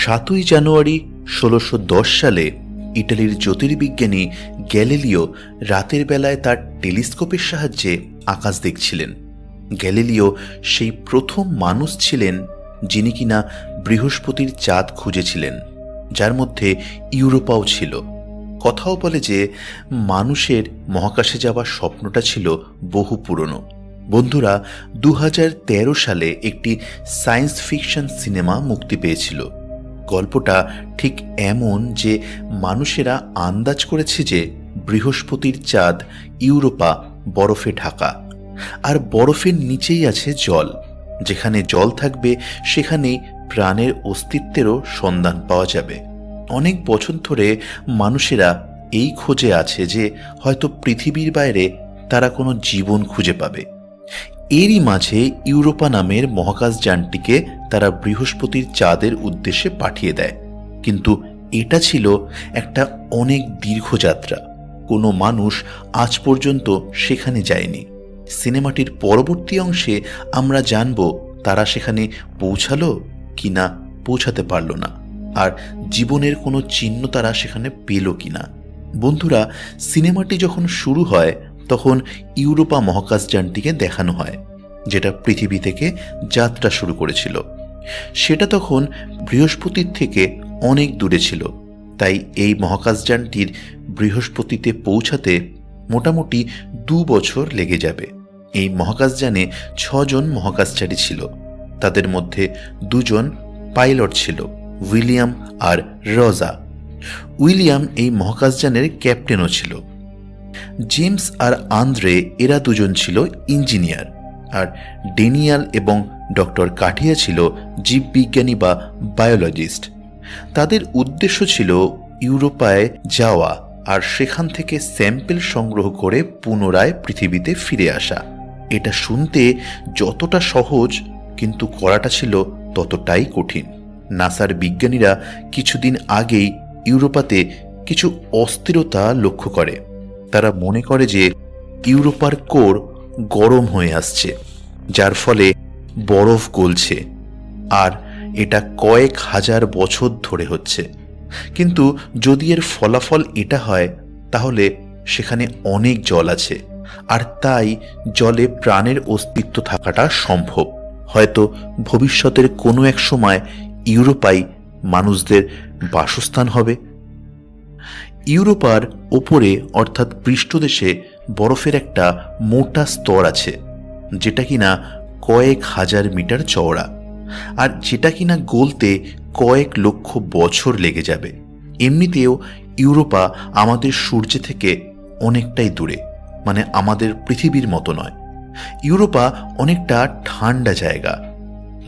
সাতই জানুয়ারি ষোলোশো সালে ইটালির জ্যোতির্বিজ্ঞানী গ্যালিলিও রাতের বেলায় তার টেলিস্কোপের সাহায্যে আকাশ দেখছিলেন। গ্যালিলিও সেই প্রথম মানুষ ছিলেন যিনি কিনা বৃহস্পতির চাঁদ খুঁজেছিলেন, যার মধ্যে ইউরোপাও ছিল। কথাও বলে যে মানুষের মহাকাশে যাওয়ার স্বপ্নটা ছিল বহু পুরনো। বন্ধুরা দু হাজার তেরো সালে একটি সায়েন্স ফিকশন সিনেমা মুক্তি পেয়েছিল। গল্পটা ঠিক এমন যে মানুষেরা আন্দাজ করেছে যে বৃহস্পতির চাঁদ ইউরোপা বরফে ঢাকা। আর বরফের নিচেই আছে জল। যেখানে জল থাকবে, সেখানেই প্রাণের অস্তিত্বেরও সন্ধান পাওয়া যাবে। অনেক বছর ধরে মানুষেরা এই খোঁজে আছে যে হয়তো পৃথিবীর বাইরে তারা কোনো জীবন খুঁজে পাবে। এরই মাঝে ইউরোপা নামের মহাকাশযানটিকে তারা বৃহস্পতির চাঁদের উদ্দেশ্যে পাঠিয়ে দেয়। কিন্তু এটা ছিল একটা অনেক দীর্ঘ যাত্রা। কোনো মানুষ আজ পর্যন্ত সেখানে যায়নি। সিনেমাটির পরবর্তী অংশে আমরা জানব তারা সেখানে পৌঁছালো কি না পৌঁছাতে পারল না আর জীবনের কোনো চিহ্ন তারা সেখানে পেল কি না বন্ধুরা, সিনেমাটি যখন শুরু হয় তখন ইউরোপা মহাকাশযানটিকে দেখানো হয়, যেটা পৃথিবী থেকে যাত্রা শুরু করেছিল। সেটা তখন বৃহস্পতির থেকে অনেক দূরে ছিল, তাই এই মহাকাশযানটির বৃহস্পতিতে পৌঁছাতে মোটামুটি দু বছর লেগে যাবে। এই মহাকাশযানে ছজন মহাকাশচারী ছিল, তাদের মধ্যে দুজন পাইলট ছিল, উইলিয়াম আর রজা। উইলিয়াম এই মহাকাশযানের ক্যাপ্টেনও ছিল। জেমস আর আন্দ্রে, এরা দুজন ছিল ইঞ্জিনিয়ার। আর ডেনিয়াল এবং ডক্টর কাঠিয়া ছিল জীববিজ্ঞানী বা বায়োলজিস্ট। তাদের উদ্দেশ্য ছিল ইউরোপায় যাওয়া আর সেখান থেকে স্যাম্পেল সংগ্রহ করে পুনরায় পৃথিবীতে ফিরে আসা। এটা শুনতে যতটা সহজ, কিন্তু করাটা ছিল ততটাই কঠিন। নাসার বিজ্ঞানীরা কিছুদিন আগেই ইউরোপাতে কিছু অস্থিরতা লক্ষ্য করে। তারা মনে করে যে ইউরোপার কোর গরম হয়ে আসছে, যার ফলে বরফ গলছে আর এটা কয়েক হাজার বছর ধরে হচ্ছে। কিন্তু যদি এর ফলাফল এটা হয়, তাহলে সেখানে অনেক জল আছে আর তাই জলে প্রাণের অস্তিত্ব থাকাটা সম্ভব। হয়তো ভবিষ্যতের কোনো এক সময় ইউরোপাই মানুষদের বাসস্থান হবে ইউরোপার ওপরে, অর্থাৎ পৃষ্ঠদেশে, বরফের একটা মোটা স্তর আছে, যেটা কিনা কয়েক হাজার মিটার চওড়া, আর যেটা কিনা গলতে কয়েক লক্ষ বছর লেগে যাবে। এমনিতেও ইউরোপা আমাদের সূর্য থেকে অনেকটাই দূরে মানে আমাদের পৃথিবীর মতো নয়। ইউরোপা অনেকটা ঠান্ডা জায়গা।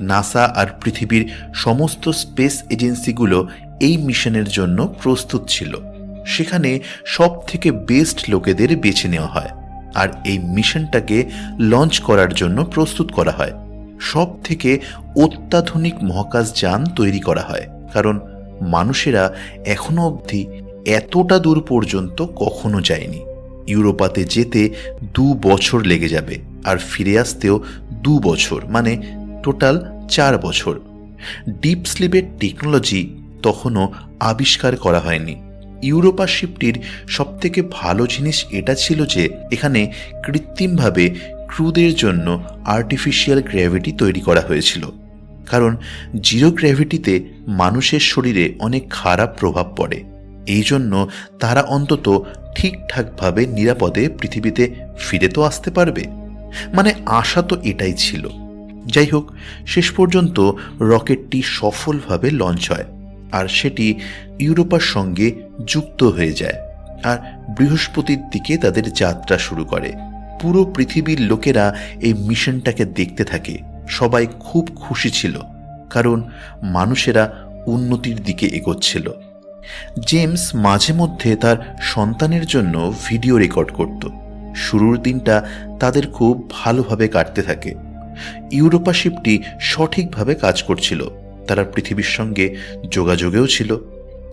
নাসা আর পৃথিবীর সমস্ত স্পেস এজেন্সিগুলো এই মিশনের জন্য প্রস্তুত ছিল। সেখানে সব থেকে বেস্ট লোকেদের বেছে নেওয়া হয়। আর এই মিশনটাকে লঞ্চ করার জন্য প্রস্তুত করা হয়। সব থেকে অত্যাধুনিক মহাকাশযান তৈরি করা হয়। কারণ মানুষেরা এখনও অবধি এতটা দূর পর্যন্ত কখনো যায়নি। ইউরোপাতে যেতে দু বছর লেগে যাবে আর ফিরে আসতেও দু বছর মানে টোটাল চার বছর। ডিপ স্লিপের টেকনোলজি তখনও আবিষ্কার করা হয়নি। ইউরোপা শিপটির সবথেকে ভালো জিনিস এটা ছিল যে এখানে কৃত্রিমভাবে ক্রুদের জন্য আর্টিফিশিয়াল গ্র্যাভিটি তৈরি করা হয়েছিল। কারণ জিরো গ্র্যাভিটিতে মানুষের শরীরে অনেক খারাপ প্রভাব পড়ে। এই জন্য তারা অন্তত ঠিকঠাকভাবে নিরাপদে পৃথিবীতে ফিরে তো আসতে পারবে। মানে আশা তো এটাই ছিল। যাই হোক, শেষ পর্যন্ত রকেটটি সফলভাবে লঞ্চ হয়। আর সেটি ইউরোপার সঙ্গে যুক্ত হয়ে যায়। আর বৃহস্পতির দিকে তাদের যাত্রা শুরু করে। পুরো পৃথিবীর লোকেরা এই মিশনটাকে দেখতে থাকে। সবাই খুব খুশি ছিল, কারণ মানুষেরা উন্নতির দিকে এগোচ্ছিল। জেমস মাঝে মধ্যে তার সন্তানের জন্য ভিডিও রেকর্ড করত। শুরুর দিনটা তাদের খুব ভালোভাবে কাটতে থাকে। ইউরোপা শিপটি সঠিকভাবে কাজ করছিল। তারা পৃথিবীর সঙ্গে যোগাযোগেও ছিল।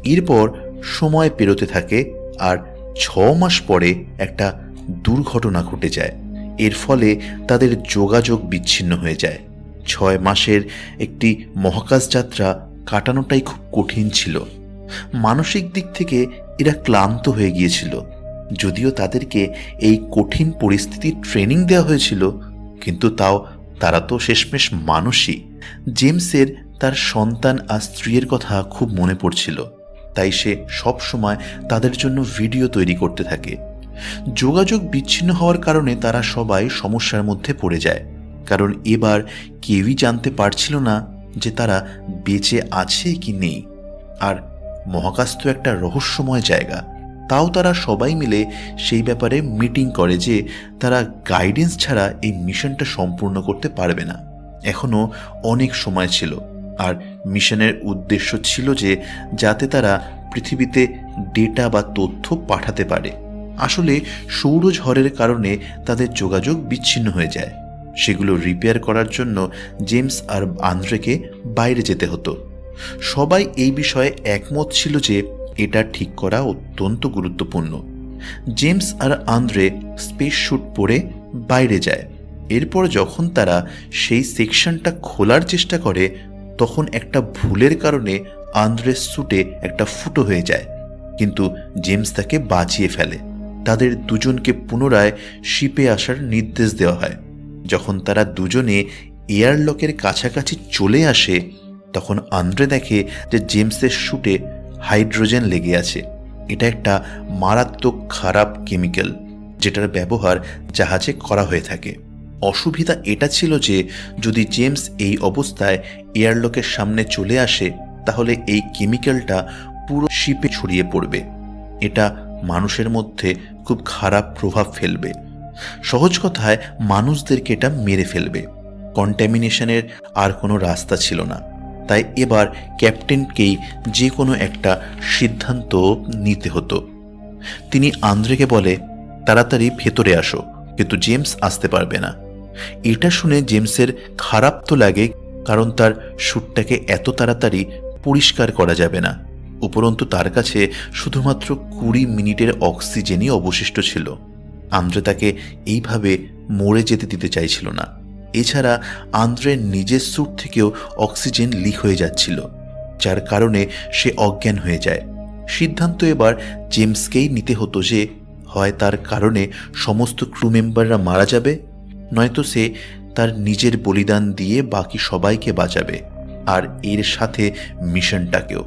এরপর সময় পেরোতে থাকে আর ছ মাস পরে একটা দুর্ঘটনা ঘটে যায়। এর ফলে তাদের যোগাযোগ বিচ্ছিন্ন হয়ে যায়। ছয় মাসের একটি মহাকাশ যাত্রা কাটানোটাই খুব কঠিন ছিল। মানসিক দিক থেকে এরা ক্লান্ত হয়ে গিয়েছিল। যদিও তাদেরকে এই কঠিন পরিস্থিতির ট্রেনিং দেওয়া হয়েছিল, কিন্তু তাও তারা তো শেষমেশ মানুষই। জেমসের তার সন্তান আর স্ত্রীর কথা খুব মনে পড়ছিল। তাই সে সব সময় তাদের জন্য ভিডিও তৈরি করতে থাকে। যোগাযোগ বিচ্ছিন্ন হওয়ার কারণে তারা সবাই সমস্যার মধ্যে পড়ে যায়। কারণ এবার কেউই জানতে পারছিল না যে তারা বেঁচে আছে কি নেই। আর মহাকাশ তো একটা রহস্যময় জায়গা। তাও তারা সবাই মিলে সেই ব্যাপারে মিটিং করে যে তারা গাইডেন্স ছাড়া এই মিশনটা সম্পূর্ণ করতে পারবে না। এখনও অনেক সময় ছিল। আর মিশনের উদ্দেশ্য ছিল যে যাতে তারা পৃথিবীতে ডেটা বা তথ্য পাঠাতে পারে। আসলে সৌরঝড়ের কারণে তাদের যোগাযোগ বিচ্ছিন্ন হয়ে যায়। সেগুলো রিপেয়ার করার জন্য জেমস আর আন্দ্রেকে বাইরে যেতে হতো। সবাই এই বিষয়ে একমত ছিল যে এটা ঠিক করা অত্যন্ত গুরুত্বপূর্ণ। জেমস আর আন্দ্রে স্পেস শ্যুট পরে বাইরে যায়। এরপর যখন তারা সেই সেকশনটা খোলার চেষ্টা করে তখন একটা ভুলের কারণে আন্দ্রের স্যুটে একটা ফুটো হয়ে যায়। কিন্তু জেমস তাকে বাঁচিয়ে ফেলে। তাদের দুজনকে পুনরায় শিপে আসার নির্দেশ দেওয়া হয়। যখন তারা দুজনে এয়ারলকের কাছাকাছি চলে আসে, তখন আন্দ্রে দেখে যে জেমসের শ্যুটে হাইড্রোজেন লেগে আছে। এটা একটা মারাত্মক খারাপ কেমিক্যাল, যেটার ব্যবহার জাহাজে করা হয়ে থাকে। অসুবিধা এটা ছিল যে যদি জেমস এই অবস্থায় এয়ারলকের সামনে চলে আসে, তাহলে এই কেমিক্যালটা পুরো শিপে ছড়িয়ে পড়বে। এটা মানুষের মধ্যে খুব খারাপ প্রভাব ফেলবে। সহজ কথায়, মানুষদেরকে এটা মেরে ফেলবে। কন্ট্যামিনেশনের আর কোনো রাস্তা ছিল না। তাই এবার ক্যাপ্টেনকেই যে কোনো একটা সিদ্ধান্ত নিতে হতো। তিনি আন্দ্রেকে বলে, তাড়াতাড়ি ভেতরে আসো, কিন্তু জেমস আসতে পারবে না। এটা শুনে জেমসের খারাপ তো লাগে, কারণ তার শ্যুটটাকে এত তাড়াতাড়ি পরিষ্কার করা যাবে না। উপরন্তু তার কাছে শুধুমাত্র কুড়ি মিনিটের অক্সিজেনই অবশিষ্ট ছিল। আন্দ্রে তাকে এইভাবে মরে যেতে দিতে চাইছিল না। এছাড়া আন্দ্রের নিজের স্যুট থেকেও অক্সিজেন লিক হয়ে যাচ্ছিল, যার কারণে সে অজ্ঞান হয়ে যায়। সিদ্ধান্ত এবার জেমসকেই নিতে হতো যে হয় তার কারণে সমস্ত ক্রু মেম্বাররা মারা যাবে নয়তো সে তার নিজের বলিদান দিয়ে বাকি সবাইকে বাঁচাবে আর এর সাথে মিশনটাকেও।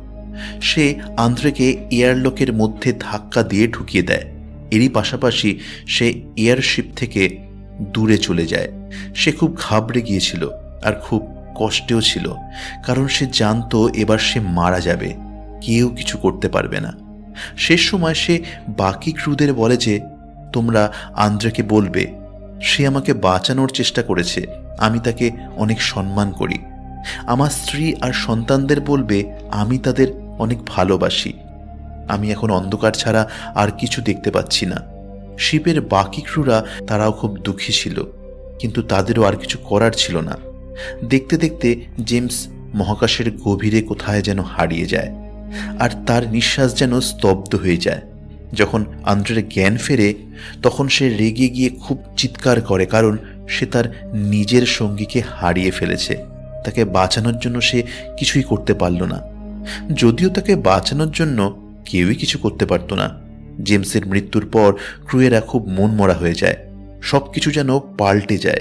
সে আন্দ্রেকে এয়ারলকের মধ্যে ধাক্কা দিয়ে ঢুকিয়ে দেয়। এরই পাশাপাশি সে এয়ারশিপ থেকে দূরে চলে যায়। সে খুব ঘাবড়ে গিয়েছিল আর খুব কষ্টেও ছিল, কারণ সে জানতো এবার সে মারা যাবে। কেউ কিছু করতে পারবে না। শেষ সময় সে বাকি ক্রুদের বলে যে, তোমরা আন্দ্রেকে বলবে সে আমাকে বাঁচানোর চেষ্টা করেছে, আমি তাকে অনেক সম্মান করি। আমার স্ত্রী আর সন্তানদের বলবে, আমি তাদের অনেক ভালোবাসি। আমি এখন অন্ধকার ছাড়া আর কিছু দেখতে পাচ্ছি না। শিপের বাকি ক্রুরা তারাও খুব দুঃখী ছিল, কিন্তু তাদেরও আর কিছু করার ছিল না। দেখতে দেখতে জেমস মহাকাশের গভীরে কোথায় যেন হারিয়ে যায়, আর তার নিঃশ্বাস যেন স্তব্ধ হয়ে যায়। যখন আন্দ্রের জ্ঞান ফেরে, তখন সে রেগে গিয়ে খুব চিৎকার করে, কারণ সে তার নিজের সঙ্গীকে হারিয়ে ফেলেছে। তাকে বাঁচানোর জন্য সে কিছুই করতে পারল না। যদিও তাকে বাঁচানোর জন্য কেউই কিছু করতে পারত না। জেমসের মৃত্যুর পর ক্রুয়েরা খুব মনমরা হয়ে যায়। সব কিছু যেন পাল্টে যায়।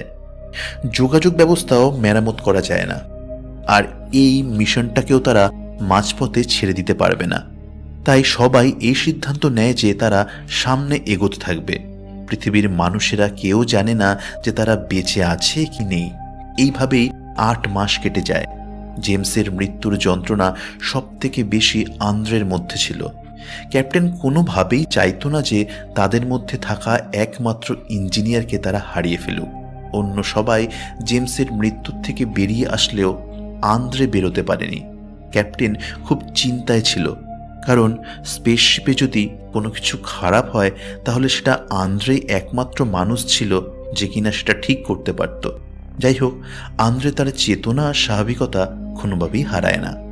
যোগাযোগ ব্যবস্থাও মেরামত করা যায় না। আর এই মিশনটাকেও তারা মাঝপথে ছেড়ে দিতে পারবে না। তাই সবাই এই সিদ্ধান্ত নেয় যে তারা সামনে এগোতে থাকবে। পৃথিবীর মানুষেরা কেউ জানে না যে তারা বেঁচে আছে কি নেই। এইভাবেই আট মাস কেটে যায়। জেমসের মৃত্যুর যন্ত্রণা সব থেকে বেশি আন্দ্রের মধ্যে ছিল। ক্যাপ্টেন কোনোভাবেই চাইতো না যে তাদের মধ্যে থাকা একমাত্র ইঞ্জিনিয়ারকে তারা হারিয়ে ফেলুক। অন্য সবাই জেমসের মৃত্যুর থেকে বেরিয়ে আসলেও আন্দ্রে বেরোতে পারেনি। ক্যাপ্টেন খুব চিন্তায় ছিল। কারণ স্পেসশিপে যদি কোনো কিছু খারাপ হয়, তাহলে সেটা আন্দ্রেই একমাত্র মানুষ ছিল যে কিনা সেটা ঠিক করতে পারত। যাই হোক, আন্দ্রে তার চেতনা আর স্বাভাবিকতা কোনোভাবেই হারায় না।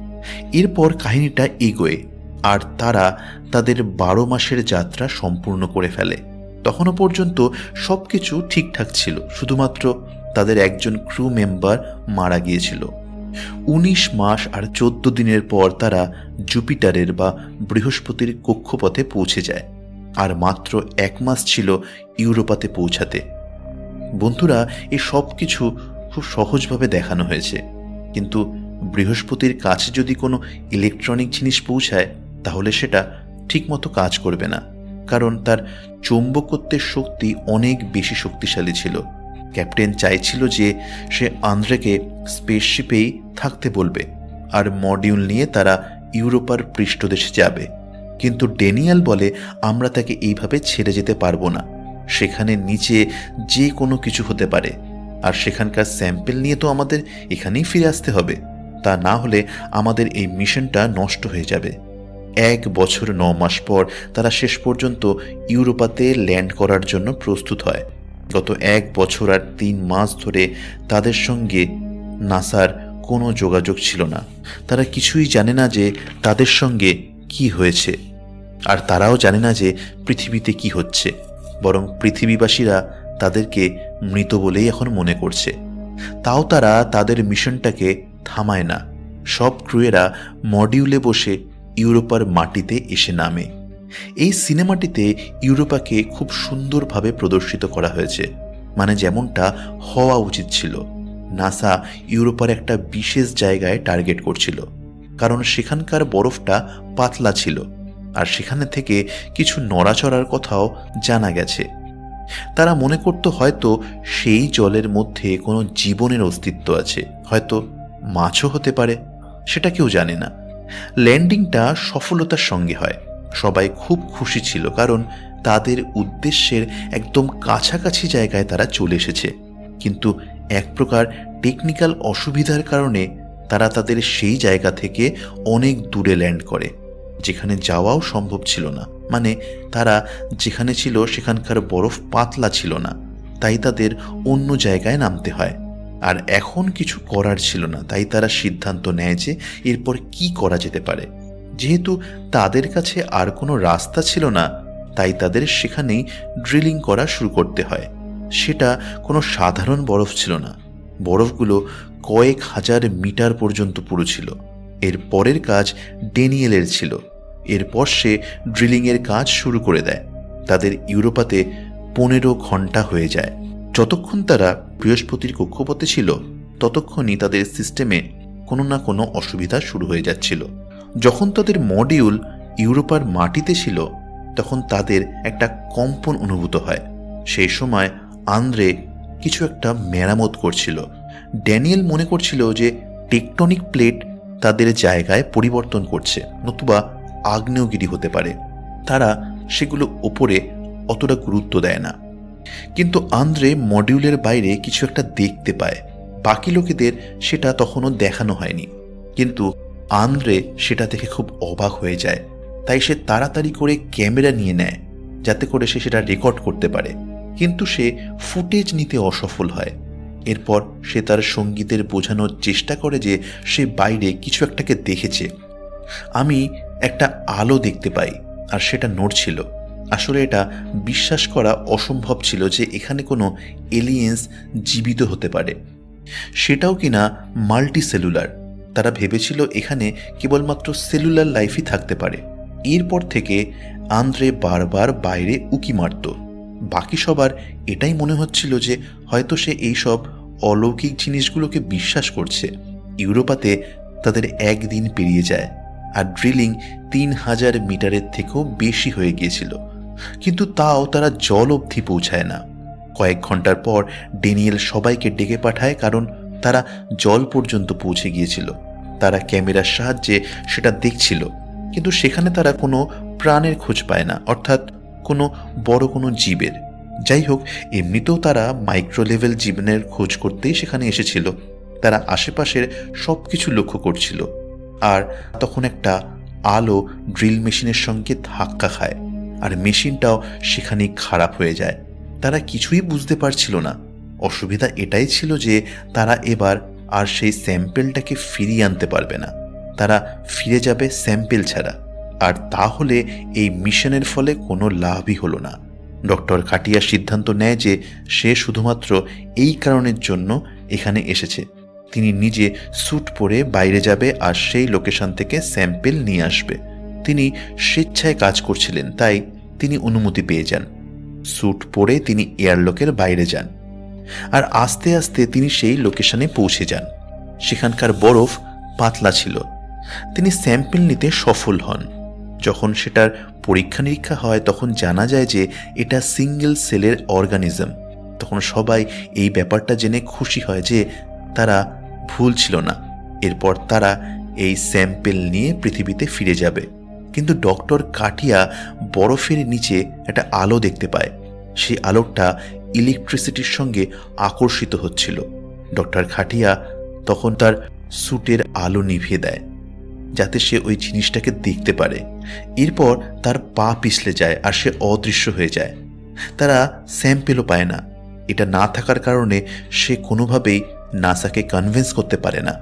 এরপর কাহিনীটা এগোয়, আর তারা তাদের বারো মাসের যাত্রা সম্পূর্ণ করে ফেলে। তখনও পর্যন্ত সব কিছু ঠিকঠাক ছিল, শুধুমাত্র তাদের একজন ক্রু মেম্বার মারা গিয়েছিল। উনিশ মাস আর চোদ্দ দিনের পর তারা জুপিটারের বা বৃহস্পতির কক্ষপথে পৌঁছে যায়। আর মাত্র এক মাস ছিল ইউরোপাতে পৌঁছাতে। বন্ধুরা এই সব কিছু খুব সহজভাবে দেখানো হয়েছে। কিন্তু বৃহস্পতির কাছে যদি কোনো ইলেকট্রনিক জিনিস পৌঁছায়, তাহলে সেটা ঠিকমতো কাজ করবে না। কারণ তার চৌম্বকত্বের শক্তি অনেক বেশি শক্তিশালী ছিল। ক্যাপ্টেন চাইছিল যে সে আন্দ্রেকে স্পেসশিপেই থাকতে বলবে আর মডিউল নিয়ে তারা ইউরোপার পৃষ্ঠদেশে যাবে। কিন্তু ডেনিয়াল বলে, আমরা তাকে এইভাবে ছেড়ে যেতে পারব না। সেখানে নিচে যে কোনো কিছু হতে পারে। আর সেখানকার স্যাম্পেল নিয়ে তো আমাদের এখানেই ফিরে আসতে হবে। তা না হলে আমাদের এই মিশনটা নষ্ট হয়ে যাবে। এক বছর ন মাস পর তারা শেষ পর্যন্ত ইউরোপাতে ল্যান্ড করার জন্য প্রস্তুত হয়। গত এক বছর আর তিন মাস ধরে তাদের সঙ্গে নাসার কোনো যোগাযোগ ছিল না। তারা কিছুই জানে না যে তাদের সঙ্গে কি হয়েছে। আর তারাও জানে না যে পৃথিবীতে কি হচ্ছে। বরং পৃথিবীবাসীরা তাদেরকে মৃত বলেই এখন মনে করছে। তাও তারা তাদের মিশনটাকে থামায় না। সব ক্রুয়েরা মডিউলে বসে ইউরোপার মাটিতে এসে নামে। এই সিনেমাটিতে ইউরোপাকে খুব সুন্দরভাবে প্রদর্শিত করা হয়েছে মানে যেমনটা হওয়া উচিত ছিল। নাসা ইউরোপার একটা বিশেষ জায়গায় টার্গেট করছিল, কারণ সেখানকার বরফটা পাতলা ছিল, আর সেখানে থেকে কিছু নড়াচড়ার কথাও জানা গেছে। তারা মনে করত হয়তো সেই জলের মধ্যে কোনো জীবনের অস্তিত্ব আছে, হয়তো মাছও হতে পারে, সেটা কেউ জানে না। ল্যান্ডিংটা সফলতার সঙ্গে হয়। সবাই খুব খুশি ছিল কারণ তাদের উদ্দেশ্যের একদম কাছাকাছি জায়গায় তারা চলে এসেছে। কিন্তু এক প্রকার টেকনিক্যাল অসুবিধার কারণে তারা তাদের সেই জায়গা থেকে অনেক দূরে ল্যান্ড করে, যেখানে যাওয়াও সম্ভব ছিল না। মানে তারা যেখানে ছিল সেখানকার বরফ পাতলা ছিল না, তাই তাদের অন্য জায়গায় নামতে হয়। আর এখন কিছু করার ছিল না, তাই তারা সিদ্ধান্ত নেয় যে এরপর কি করা যেতে পারে। যেহেতু তাদের কাছে আর কোনো রাস্তা ছিল না, তাই তাদের সেখানেই ড্রিলিং করা শুরু করতে হয়। সেটা কোনো সাধারণ বরফ ছিল না। বরফগুলো কয়েক হাজার মিটার পর্যন্ত পুরো ছিল। এর পরের কাজ ডেনিয়েলের ছিল। এরপর সে ড্রিলিংয়ের কাজ শুরু করে দেয়। তাদের ইউরোপাতে পনেরো ঘণ্টা হয়ে যায়। যতক্ষণ তারা বৃহস্পতির কক্ষপথে ছিল, ততক্ষণই তাদের সিস্টেমে কোনো না কোনো অসুবিধা শুরু হয়ে যাচ্ছিল। যখন তাদের মডিউল ইউরোপার মাটিতে ছিল, তখন তাদের একটা কম্পন অনুভূত হয়। সেই সময় আন্দ্রে কিছু একটা মেরামত করছিল। ড্যানিয়েল মনে করছিল যে টেকটনিক প্লেট তাদের জায়গায় পরিবর্তন করছে, নতুবা আগ্নেয়গিরি হতে পারে। তারা সেগুলো ওপরে অতটা গুরুত্ব দেয় না। কিন্তু আন্দ্রে মডিউলের বাইরে কিছু একটা দেখতে পায়। বাকি লোকেদের সেটা তখনও দেখানো হয়নি। কিন্তু আন্দ্রে সেটা দেখে খুব অবাক হয়ে যায়। তাই সে তাড়াতাড়ি করে ক্যামেরা নিয়ে নেয়, যাতে করে সে সেটা রেকর্ড করতে পারে। কিন্তু সে ফুটেজ নিতে অসফল হয়। এরপর সে তার সঙ্গীতের বোঝানোর চেষ্টা করে যে সে বাইরে কিছু একটাকে দেখেছে। আমি একটা আলো দেখতে পাই, আর সেটা নড়ছিল। আসলে এটা বিশ্বাস করা অসম্ভব ছিল যে এখানে কোনো এলিয়েন্স জীবিত হতে পারে। সেটাও কিনা মাল্টি সেলুলার তারা ভেবেছিল এখানে কেবলমাত্র সেলুলার লাইফই থাকতে পারে। এরপর থেকে আন্দ্রে বারবার বাইরে উকি মারত। বাকি সবার এটাই মনে হচ্ছিল যে হয়তো সে এইসব অলৌকিক জিনিসগুলোকে বিশ্বাস করছে। ইউরোপাতে তাদের একদিন পেরিয়ে যায় আর ড্রিলিং তিন হাজার মিটারের থেকেও বেশি হয়ে গিয়েছিল। কিন্তু তাও তারা জল অবধি পৌঁছায় না। কয়েক ঘণ্টার পর ডেনিয়েল সবাইকে ডেকে পাঠায় কারণ তারা জল পর্যন্ত পৌঁছে গিয়েছিল। তারা ক্যামেরার সাহায্যে সেটা দেখছিল, কিন্তু সেখানে তারা কোনো প্রাণের খোঁজ পায় না, অর্থাৎ কোনো বড় কোনো জীবের। যাই হোক, এমনিতেও তারা মাইক্রো লেভেল জীবনের খোঁজ করতেই সেখানে এসেছিল। তারা আশেপাশের সব কিছু লক্ষ্য করছিল। আর তখন একটা আলো ড্রিল মেশিনের সঙ্গে ধাক্কা খায়, আর মেশিনটাও সেখানেই খারাপ হয়ে যায়। তারা কিছুই বুঝতে পারছিল না। অসুবিধা এটাই ছিল যে তারা এবার আর সেই স্যাম্পেলটাকে ফিরিয়ে আনতে পারবে না। তারা ফিরে যাবে স্যাম্পেল ছাড়া। আর তাহলে এই মিশনের ফলে কোনো লাভই হলো না। ডক্টর কাটিয়া সিদ্ধান্ত নেয় যে সে শুধুমাত্র এই কারণের জন্য এখানে এসেছে। তিনি নিজে স্যুট পরে বাইরে যাবে আর সেই লোকেশন থেকে স্যাম্পেল নিয়ে আসবে। তিনি স্বেচ্ছায় কাজ করছিলেন, তাই তিনি অনুমতি পেয়ে যান। স্যুট পরে তিনি এয়ারলকের বাইরে যান। আর আস্তে আস্তে তিনি সেই লোকেশনে পৌঁছে যান। সেখানকার বরফ পাতলা ছিল। তিনি স্যাম্পেল নিতে সফল হন। যখন সেটার পরীক্ষা নিরীক্ষা হয়, তখন জানা যায় যে এটা সিঙ্গেল সেলের অর্গানিজম। তখন সবাই এই ব্যাপারটা জেনে খুশি হয় যে তারা ভুল ছিল না। এরপর তারা এই স্যাম্পেল নিয়ে পৃথিবীতে ফিরে যাবে। কিন্তু ডক্টর কাটিয়া বরফের নিচে একটা আলো দেখতে পায়। সেই আলোকটা ইলেকট্রিসিটির সঙ্গে আকর্ষিত হচ্ছিল। ডক্টর খাটিয়া তখন তার স্যুটের আলো নিভিয়ে দেয়, যাতে সে ওই জিনিসটাকে দেখতে পারে। এরপর তার পা পিছলে যায় আর সে অদৃশ্য হয়ে যায়। তারা স্যাম্পেলও পায় না। এটা না থাকার কারণে সে কোনোভাবেই নাসাকে কনভিন্স করতে পারে না।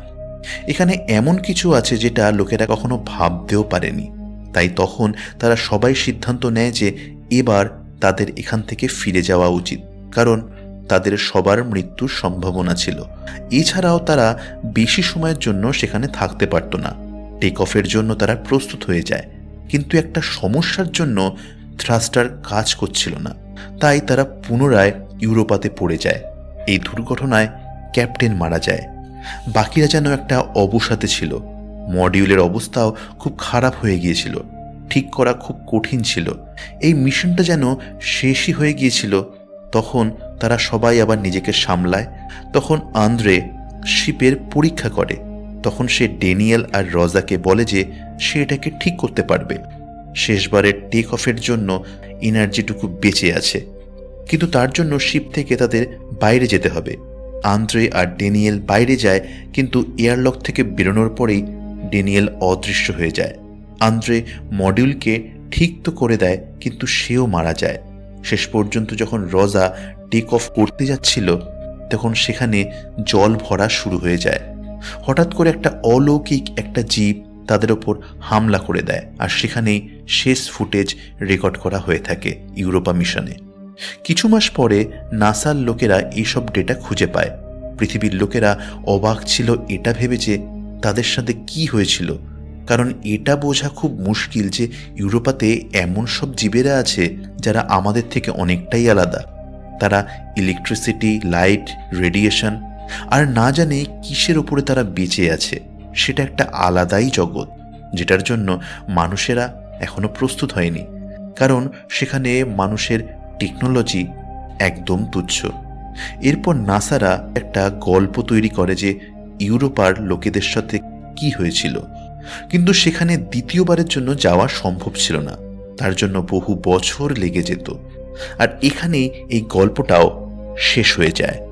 এখানে এমন কিছু আছে যেটা লোকেরা কখনো ভাবতেও পারেনি। তাই তখন তারা সবাই সিদ্ধান্ত নেয় যে এবার তাদের এখান থেকে ফিরে যাওয়া উচিত। কারণ তাদের সবার মৃত্যুর সম্ভাবনা ছিল। এছাড়াও তারা বেশি সময়ের জন্য সেখানে থাকতে পারত না। টেক অফের জন্য তারা প্রস্তুত হয়ে যায়। কিন্তু একটা সমস্যার জন্য থ্রাস্টার কাজ করছিল না। তাই তারা পুনরায় ইউরোপাতে পড়ে যায়। এই দুর্ঘটনায় ক্যাপ্টেন মারা যায়। বাকিরা যেন একটা অবসাতে ছিল। মডিউলের অবস্থাও খুব খারাপ হয়ে গিয়েছিল। ঠিক করা খুব কঠিন ছিল। এই মিশনটা যেন শেষই হয়ে গিয়েছিল। তখন তারা সবাই আবার নিজেকে সামলায়। তখন আন্দ্রে শিপের পরীক্ষা করে। তখন সে ডেনিয়েল আর রজাকে বলে যে সে এটাকে ঠিক করতে পারবে। শেষবারের টেক অফের জন্য এনার্জিটুকু বেঁচে আছে। কিন্তু তার জন্য শিপ থেকে তাদের বাইরে যেতে হবে। আন্দ্রে আর ডেনিয়েল বাইরে যায়, কিন্তু এয়ারলক থেকে বেরোনোর পরেই ডেনিয়েল অদৃশ্য হয়ে যায়। আন্দ্রে মডিউলকে ঠিক তো করে দেয়, কিন্তু সেও মারা যায়। শেষ পর্যন্ত যখন রজা টেক অফ করতে যাচ্ছিল, তখন সেখানে জল ভরা শুরু হয়ে যায়। হঠাৎ করে একটা অলৌকিক একটা জীব তাদের ওপর হামলা করে দেয় আর সেখানেই শেষ ফুটেজ রেকর্ড করা হয়ে থাকে ইউরোপা মিশনে। কিছু মাস পরে নাসার লোকেরা এইসব ডেটা খুঁজে পায়। পৃথিবীর লোকেরা অবাক ছিল এটা ভেবে যে তাদের সাথে কি হয়েছিল। কারণ এটা বোঝা খুব মুশকিল যে ইউরোপাতে এমন সব জীবেরা আছে যারা আমাদের থেকে অনেকটাই আলাদা। তারা ইলেকট্রিসিটি লাইট রেডিয়েশন আর না জানে কিসের ওপরে তারা বেঁচে আছে। সেটা একটা আলাদাই জগৎ, যেটার জন্য মানুষেরা এখনও প্রস্তুত হয়নি। কারণ সেখানে মানুষের টেকনোলজি একদম তুচ্ছ। এরপর নাসারা একটা গল্প তৈরি করে যে ইউরোপার লোকেদের সাথে কি হয়েছিল। কিন্তু সেখানে দ্বিতীয়বারের জন্য যাওয়া সম্ভব ছিল না। তার জন্য বহু বছর লেগে যেত। আর এখানে এই গল্পটাও শেষ হয়ে যায়।